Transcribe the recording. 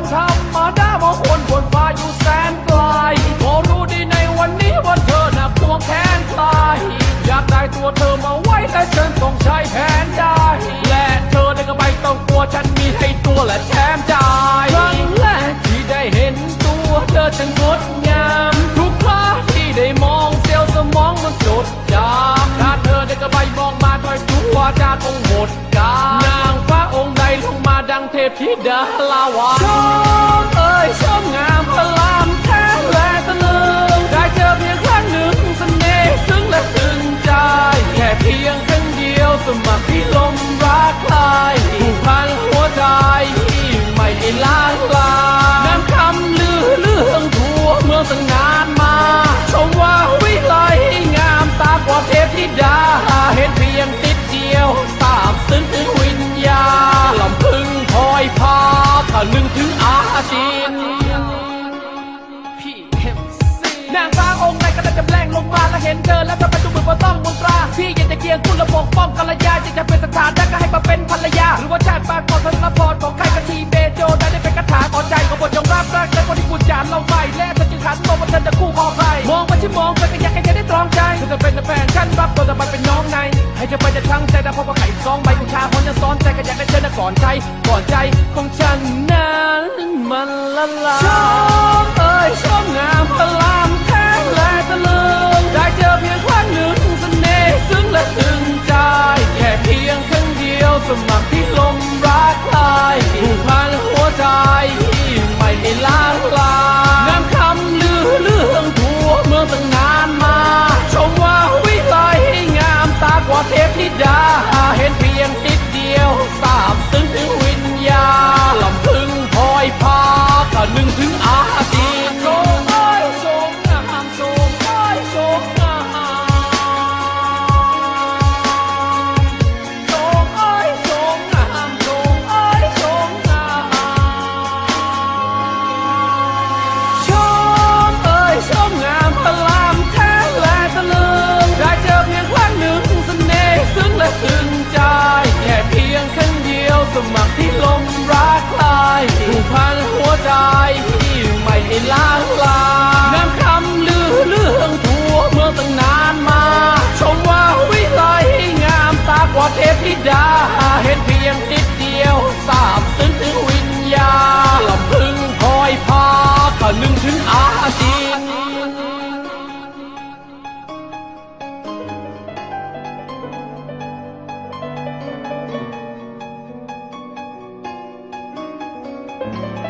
คนธรรมดามองคนบนฟ้าอยู่แสนไกลพอรู้ดีในวันนี้ว่าเธอน่ะควงแขนใครอยากได้ตัวเธอมาไว้และฉันต้องใช้แผนได้ และเธอได้ก็ไม่ต้องกลัวฉันมีให้ตัวและแถมใจครั้งแรกที่ได้เห็นตัวเธอช่างงดงาม ทุกครั้งที่ได้มองเซลล์สมองมันจด พธิดาลาวาชมเอ่ยชมงามพลามแท้และตะลึงได้เจอเพียง เห็นเธอแล้วทำไมดูเหมือนว่าต้องมนตราพี่อยากจะเคียงคุณและปกป้องกัลยาจะจะเป็นสถานะก็ให้มาเป็นภรรยา หรือว่าชาติปากพอทศพรของใครก็ทีเบโจได้ได้เป็นคาถาต่อใจของบทจงรักรักและคนที่กูจานเราไปและเธอจึงหันมองว่าเธอจะคู่ครองใครมองมาที่มองไปก็อยากให้เธอได้ตรองใจเธอจะเป็นแฟนฉันรับตัวจะมาเป็นน้องในให้เธอไปจะทั้งใจแต่พอว่าไข่ซองใบกุชาพรจะซ้อนใจก็อยากได้เธอนะก่อนใจก่อนใจของฉันนั้นมันละลาย เ